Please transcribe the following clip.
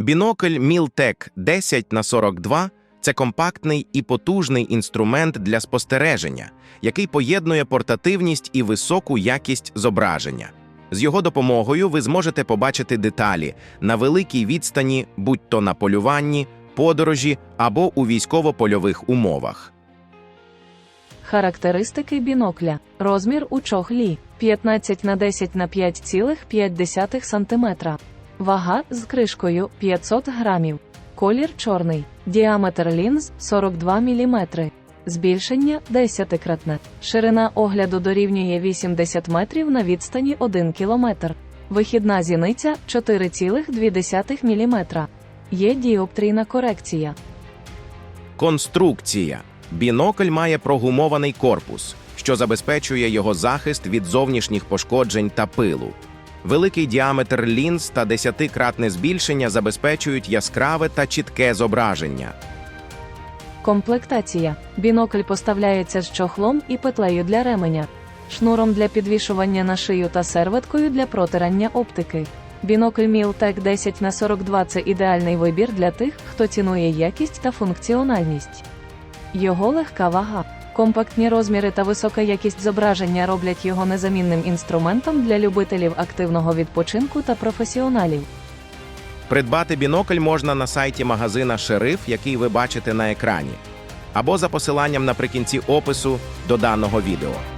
Бінокль Мілтек 10 на 42 це компактний і потужний інструмент для спостереження, який поєднує портативність і високу якість зображення. З його допомогою ви зможете побачити деталі на великій відстані, будь то на полюванні, подорожі або у військово-польових умовах. Характеристики бінокля. Розмір у чохлі 15 на 10 на 5,5 см. Вага з кришкою 500 грамів. Колір чорний. Діаметр лінз 42 мм. Збільшення 10-кратне. Ширина огляду дорівнює 80 метрів на відстані 1 км. Вихідна зіниця 4,2 мм. Є діоптрійна корекція. Конструкція. Бінокль має прогумований корпус, що забезпечує його захист від зовнішніх пошкоджень та пилу. Великий діаметр лінз та десятикратне збільшення забезпечують яскраве та чітке зображення. Комплектація. Бінокль поставляється з чохлом і петлею для ременя, шнуром для підвішування на шию та серветкою для протирання оптики. Бінокль Мілтек 10 на 42 це ідеальний вибір для тих, хто цінує якість та функціональність. Його легка вага, компактні розміри та висока якість зображення роблять його незамінним інструментом для любителів активного відпочинку та професіоналів. Придбати бінокль можна на сайті магазина Шериф, який ви бачите на екрані, або за посиланням наприкінці опису до даного відео.